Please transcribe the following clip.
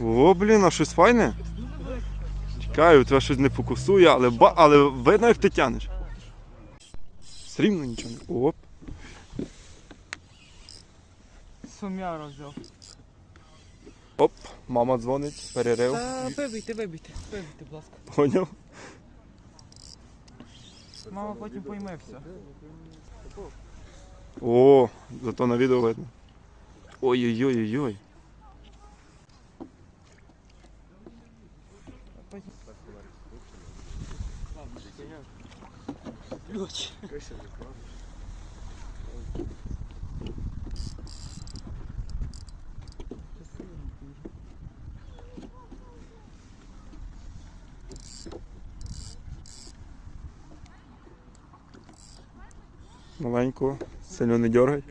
О, блін, а щось файне? Чекаю, тебе щось не фокусує, але, ба... але видно, як ти тянеш. Срібно нічого не. Оп. Сум'яро взяв. Оп, мама дзвонить, перерив. Та вибийте, вибийте, вибийте, будь ласка. Поняв? Мама потім пойме все. О, зато на відео видно. Ой-ой-ой-ой. Маленько, сильно не дергай.